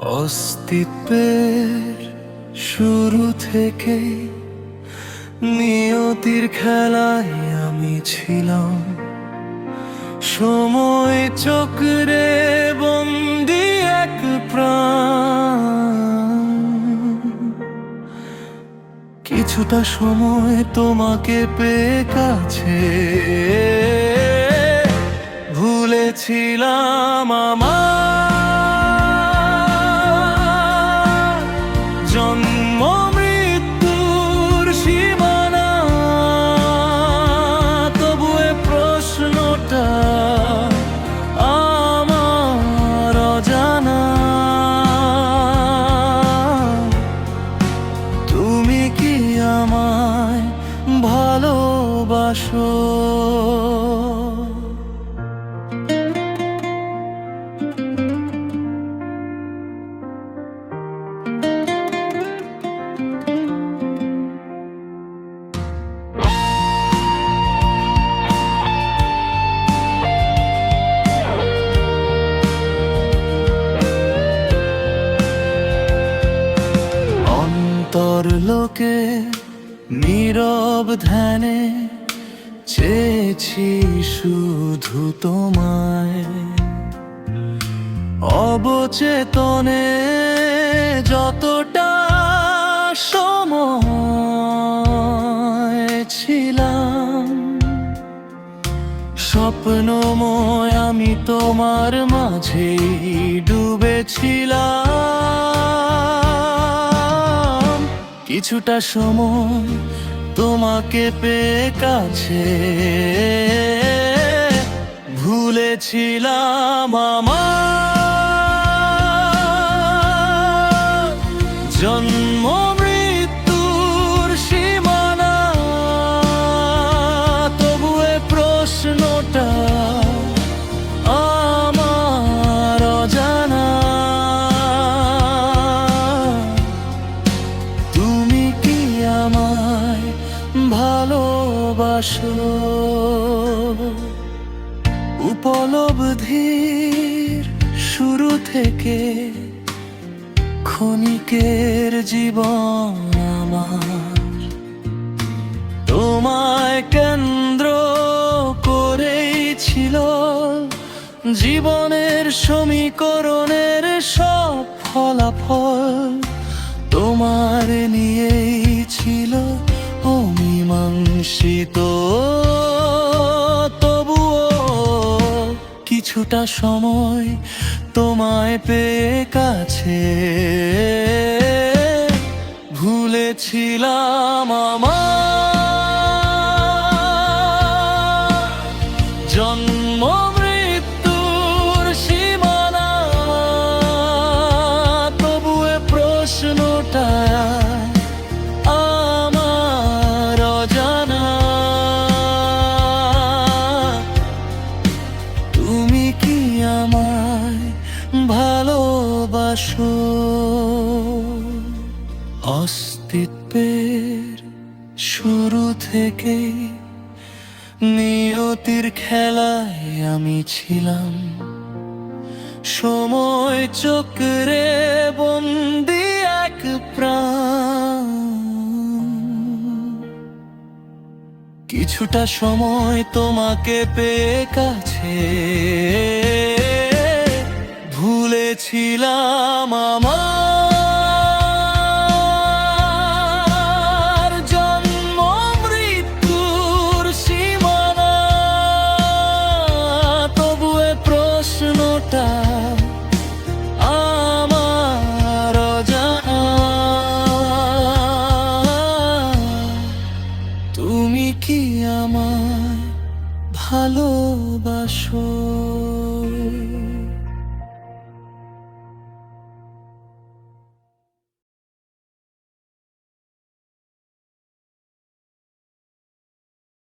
অস্তিত্বের শুরু থেকে নিয়তির খেলায় আমি ছিলাম। সময় চক্রে বন্দি এক প্রাণ। কিছুটা সময় তোমাকে পেয়ে কাছে। ভুলেছিলাম আমার ভালোবাসো। অন্তর্লোকে নীরব ধ্যানে চেয়েছি শুধু তোমায়। অবচেতনে যতটা সময় ছিলাম স্বপ্নময় আমি তোমার মাঝে ডুবেছিলাম। কিছুটা সময় তোমাকে পেয়ে কাছে। ভুলেছিলাম আমার জন্ম ভালোবাসো। উপলব্ধির শুরু থেকে ক্ষণিকের জীবন আমার। তোমায় কেন্দ্র করেই ছিল জীবনের সমীকরণের সব ফলাফল। কিছুটা সময় তোমায় পেয়ে কাছে। ভুলেছিলাম আমার অস্তিত্বের শুরু থেকে নিয়তির খেলায় আমি ছিলাম। সময় চক্রে বন্দি এক প্রাণ। কিছুটা সময় তোমাকে পেয়ে কাছে। ভুলেছিলাম আমার জন্ম মৃত্যুর সীমানা। তবুয়ে প্রশ্নটা আমার তুমি কি আমার ভালোবাসো?